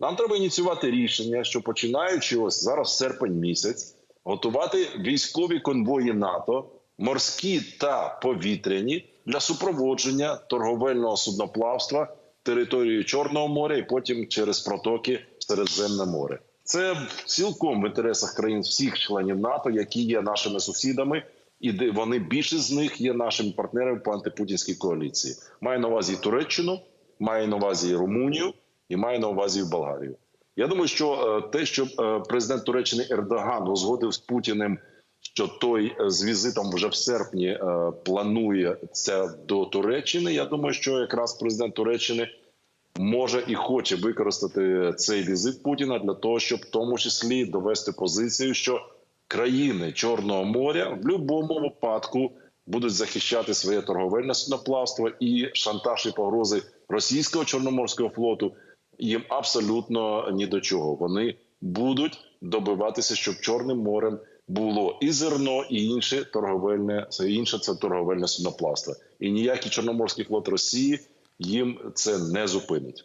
Нам треба ініціювати рішення, що починаючи ось зараз серпень місяць, готувати військові конвої НАТО, морські та повітряні для супроводження торговельного судноплавства територією Чорного моря і потім через протоки в Середземне море. Це цілком в інтересах країн всіх членів НАТО, які є нашими сусідами, і вони більшість з них є нашими партнерами по антипутінській коаліції. Маю на увазі Туреччину, маю на увазі Румунію, і маю на увазі і Болгарію. Я думаю, що е, те, що е, президент Туреччини Ердоган узгодив з Путіним, що той е, з візитом вже в серпні планує це до Туреччини. Я думаю, що якраз президент Туреччини може і хоче використати цей візит Путіна для того, щоб в тому числі довести позицію, що країни Чорного моря в будь-якому випадку будуть захищати своє торговельне судноплавство і шантаж і погрози російського чорноморського флоту їм абсолютно ні до чого. Вони будуть добиватися, щоб Чорним морем було і зерно, і інше торговельне це інше це торговельне судноплавство. І ніякий чорноморський флот Росії їм це не зупинить.